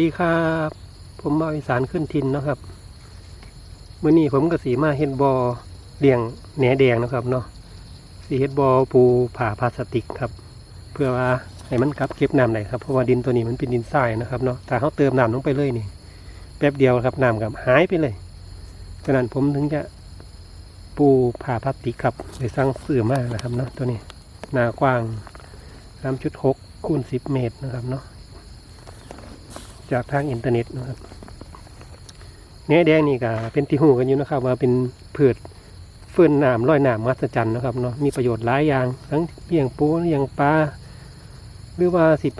ดีครับ ผมมาอีสานขึ้นทินนะครับเมื่อนี้ผมก็สีมาเฮ็ดบอเลี้ยงแหนแดงนะครับเนาะสีเฮ็ดบอปูผ่าพลาสติกครับ เพื่อว่าให้มันกลับเก็บน้ำได้ครับเพราะว่าดินตัวนี้มันเป็นดินทรายนะครับเนาะถ้าเขาเติมน้ำลงไปเลยนี่แป๊บเดียวครับน้ำกับหายไปเลยฉะนั้นผมถึงจะปูผ่าพลาสติกครับไปสร้างเสื่อมากนะครับเนาะตัวนี้หน้ากว้าง3.6คูณ10 เมตรนะครับเนาะ จากทางอินเทอร์เน็ตนะครับเนื้อแดงนี่ก็เป็นที่หูกันอยู่นะครับ ว่าเป็นพืชเฟื่อนน้ำร้อยหน้ำมหัศจรรย์นะครับเนาะมีประโยชน์หลายอย่าง ทั้งเลี้ยงปูเลี้ยงปลาหรือว่าสิบ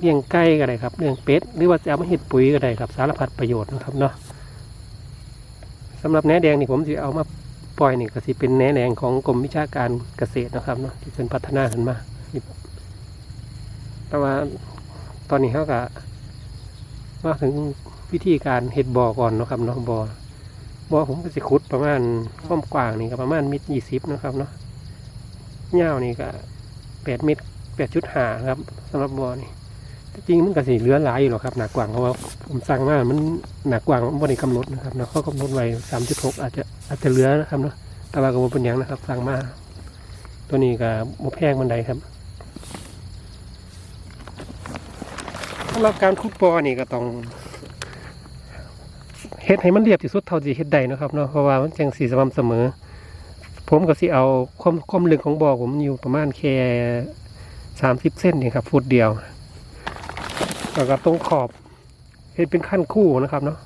เลี้ยงไก่ก็ได้ครับเลี้ยงเป็ดหรือว่าจะเอามาเห็ดปุ๋ยก็ได้ครับ สารพัดประโยชน์นะครับเนาะสำหรับแหนแดงนี่ผมจะเอามาปล่อยนี่ก็สิเป็นแหนแดงของกรมวิชาการเกษตรนะครับเนาะที่เป็นพัฒนาขึ้นมาแต่ว่าตอนนี้เขาก็ มาถึงวิธีการเห็ดบ่อก่อนนะครับเนาะบ่อบ่อผมก็จะขุดประมาณความกว้างนี่ก็ประมาณเมตรยี่สิบนะครับเนาะยาวนี่ก็แปดเมตรแปดจุดห้าครับสำหรับบ่อนี่จริงมันก็สิเหลือหลายอยู่หรอกครับหนักกว้างเพราะว่าผมสั่งมามันหนักกว้างมันบริกำหนดนะครับเนาะเขากำหนดไว้สามจุดหกอาจจะอาจจะเหลือนะครับเนาะแต่ว่าก็บ่เป็นหยังนะครับสั่งมาตัวนี้ก็บ่แพงมันใดครับ สำหรับการขุดบ่อนี่ก็ต้องเฮ็ดให้มันเรียบที่สุดเท่าที่เฮ็ดได้นะครับเนาะเพราะว่ามันจังสีสม่ำเสมอ ผมก็สิเอาความความลึกของบ่อผมอยู่ประมาณแค่สามสิบเส้นนี่ครับฟุตเดียวแล้วก็ตรงขอบเฮ็ดเป็นขั้นคู่นะครับเนาะ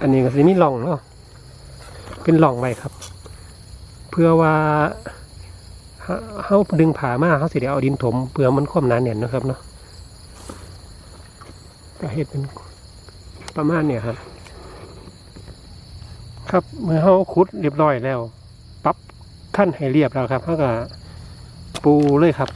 อันนี้ก็สิมีหล่องเนาะเป็นหล่องไว้ครับ เพื่อว่า เขาดึงผ่ามาเขาสิได้เอาดินถมเพื่อมันคว่ำหนาแน่นนะครับเนาะก็เห็ดเป็นประมาณเนี่ยครับ ครับเมื่อเขาขุดเรียบร้อยแล้ว ปั๊บขั้นให้เรียบแล้วครับเขาก็ปูเลยครับ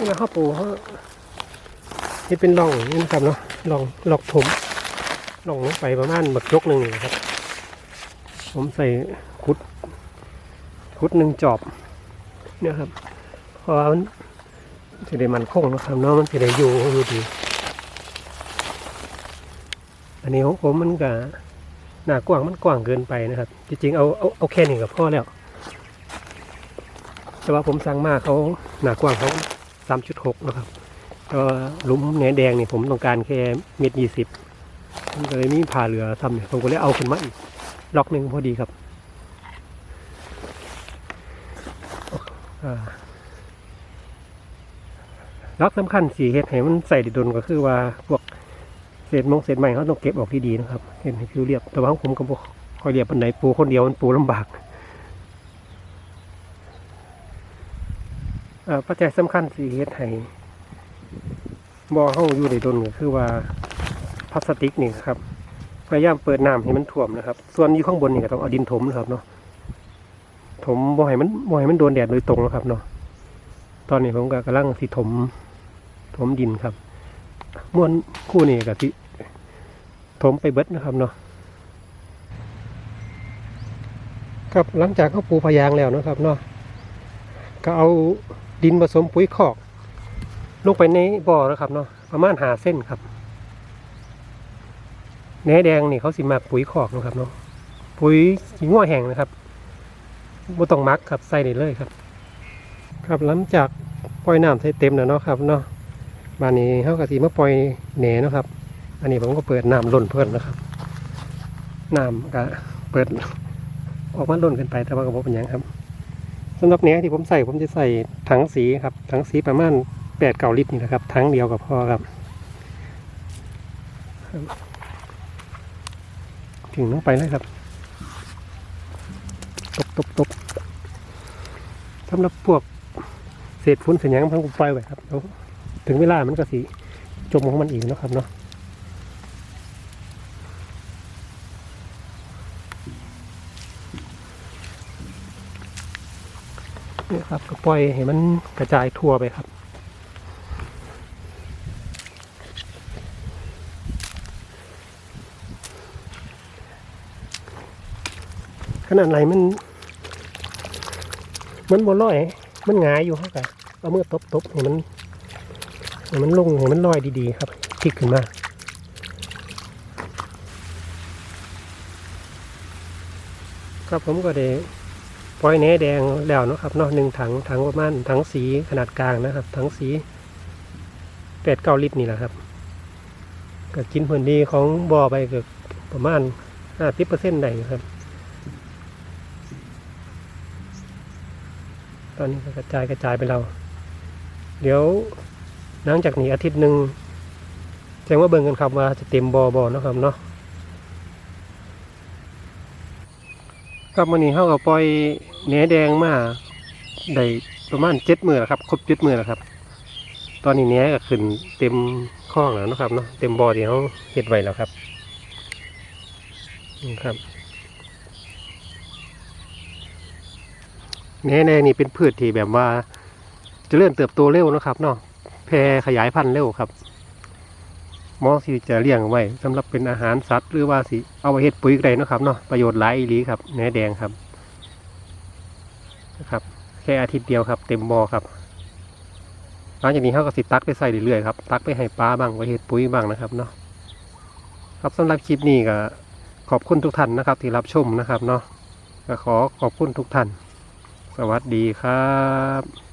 เวลาเข้าปูเขาเฮ็ดเป็นร่องนี่นะครับเนาะร่องหลอกถมร่องลงไปประมาณบักยกหนึ่งนะครับ ผมใส่คุดคุดหนึ่งจอบเนี่ยครับเพราะมันจะได้มันคงนะครับเนาะมันจะได้อยู่อยู่ดี อันนี้ของผมมันก็หน้ากว้างมันกว้างเกินไปนะครับ จริงๆเอาเอาเอาแค่นี้ก็พอแล้ว แต่ว่าผมสั่งมาเขาหนากว้างเขา สามจุดหกนะครับก็หลุมแหนแดงนี่ผมต้องการแค่เม็ดยี่สิบผมก็เลยมีผ่าเหลือทำเนี่ยผมก็เลยเอาขึ้นมาอีกล็อกหนึ่งพอดีครับล็อกสำคัญสีเห็ดให้มันใส่ดิดนก็คือว่าพวกเศษมงเศษใหม่เขาต้องเก็บออกดีๆนะครับ เห็นให้ผิวเรียบแต่ว่าผมก็บ่ค่อยเรียบปันไหนปูคนเดียวมันปูลำบาก เอ่อ ปัจจัยสำคัญสีเฮ็ดให้บ่อเฮาอยู่ในดนก็คือว่าพลาสติกนี่ครับพยายามเปิดน้ำให้มันท่วมนะครับ ส่วนอยู่ข้างบนนี่ก็ต้องเอาดินถมนะครับเนาะถมบ่อให้มันบ่อให้มันโดนแดดโดยตรงนะครับเนาะตอนนี้ผมก็กำลังสิถม ถมดินครับม้วนคู่นี้ก็สิถมไปเบิดนะครับเนาะครับหลังจากเขาปูพยางแล้วนะครับเนาะก็เอา ดินผสมปุ๋ยคอก ลงไปในบ่อนะครับเนาะประมาณหาเส้นครับแหนแดงนี่เขาสิมาปุ๋ยคอกนะครับเนาะปุ๋ยสีง่วแห้งนะครับบ่ต้องมักครับใส่ได้เลยครับ ครับหลังจากปล่อยน้ำใส่เต็มแล้วเนาะครับเนาะบานนี้เขาก็สิมาปล่อยแหนนะครับ อันนี้ผมก็เปิดน้ำล้นเพิ่นนะครับน้ำก็เปิดออกมาล้นขึ้นไปแต่ว่าก็บ่เป็นยังครับ สำหรับแหนที่ผมใส่ผมจะใส่ถังสีครับ ถังสีประมาณแปดเก้าลิตรนี่นะครับ ถังเดียวกับพอครับ ถึงลงไปเลยครับ ตบตบตบสำหรับพวกเศษฝุ่นเศษหยังผมก็ปล่อยไว้ครับ ถึงเวลามันก็สีจมของมันอีกนะครับเนาะ นี่ครับก็ปล่อยให้มันกระจายทั่วไปครับ ขนาดไหนมัน มันบนลอย มันหงายอยู่ครับแต่เอามือตบตบๆให้มันให้มันลงให้มันลอยดีๆ ครับพลิกขึ้นมาครับผมก็ได้ ปล่อยแหนแดงแล้วนะครับเนาะหนึ่งถังถังประมาณถังสีขนาดกลางนะครับ ถังสีแปดเก้าลิตรนี่แหละครับก็กินผลดีของบ่อไปเกือบประมาณห้าสิบเปอร์เซ็นต์ได้ครับ ตอนนี้กระจายกระจายไปเรา เดี๋ยวหลังจากนี้อาทิตย์หนึ่งแจ้งว่าเบิ่งกันครับว่าจะเต็มบ่อบ่เนะครับเนาะ ครับวันนี้เขาก็ปล่อยแหนแดงมาได้ประมาณเจ็ดมือแล้วครับ ครบเจ็ดมือแล้วครับ ตอนนี้แหนก็ขึ้นเต็มคลองแล้วนะครับเนาะเต็มบ่อที่เขาเห็ดไว้แล้วครับนี่ครับแหนแดงนี่เป็นพืชที่แบบว่าจเจริญเติบโตเร็วนะครับเนาะแพร่ขยายพันธุ์เร็วครับ หมอสิจะเลี้ยงไว้สำหรับเป็นอาหารสัตว์ หรือว่าสิเอาไปเฮ็ดปุ๋ยก็ได้นะครับเนาะประโยชน์หลายอีหลีครับแหนแดงครับนะครับแค่อาทิตย์เดียวครับ เต็มบ่อครับหลังจากนี้เขาก็สิตักไปใส่เรื่อยๆครับตักไปให้ปลาบ้างไปเฮ็ดปุ๋ยบ้างนะครับเนาะครับสำหรับคลิปนี้ก็ขอบคุณทุกท่านนะครับ ที่รับชมนะครับเนาะก็ขอขอบคุณทุกท่าน สวัสดีครับ